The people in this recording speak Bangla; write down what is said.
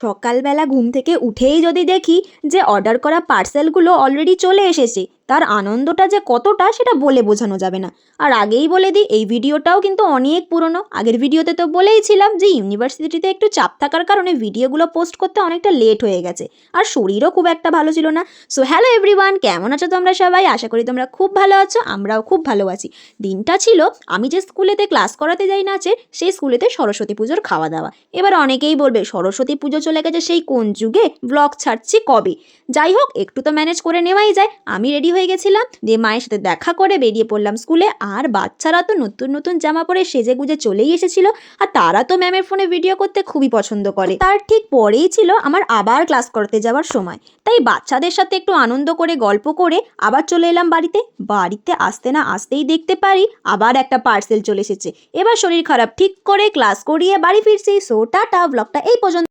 সকালবেলা ঘুম থেকে উঠেই যদি দেখি যে অর্ডার করা পার্সেলগুলো অলরেডি চলে এসেছে তার আনন্দটা যে কতটা সেটা বলে বোঝানো যাবে না। আর আগেই বলে দিই, এই ভিডিওটাও কিন্তু অনেক পুরনো। আগের ভিডিওতে তো বলেইছিলাম যে, ইউনিভার্সিটিতে একটু চাপ থাকার কারণে ভিডিওগুলো পোস্ট করতে অনেকটা লেট হয়ে গেছে। আর শরীরও খুব একটা ভালো ছিল না। সো হ্যালো এভরিওয়ান কেমন আছো তোমরা সবাই? আশা করি তোমরা খুব ভালো আছো, আমরাও খুব ভালো আছি। দিনটা ছিল, আমি যে স্কুলেতে ক্লাস করাতে যাই নাচের সেই স্কুলেতে সরস্বতী পুজোর খাওয়া দাওয়া এবার অনেকেই বলবে, সরস্বতী পুজো চলে গেছে সেই কোন যুগে? ব্লগ ছাড়ছি কবে? যাই হোক, একটু তো ম্যানেজ করে নেওয়াই যায়। আমি রেডি হয়ে গেছিলাম। দিয়ে মায়ের সাথে দেখা করে বেরিয়ে পড়লাম স্কুলে। আর বাচ্চারা তো নতুন নতুন জামা পরে সেজে গুজে চলেই এসেছিল। আর তারা তো ম্যামের ফোনে ভিডিও করতে খুবই পছন্দ করে। তার ঠিক পরেই ছিল আমার আবার ক্লাস করতে যাওয়ার সময়। তাই বাচ্চাদের সাথে একটু আনন্দ করে, গল্প করে আবার চলে এলাম বাড়িতে। বাড়িতে আসতে না আসতেই দেখতে পারি আবার একটা পার্সেল চলে এসেছে। এবার শরীর খারাপ ঠিক করে ক্লাস করিয়ে বাড়ি ফিরছি। সো টাটা ব্লগটা এই পর্যন্ত।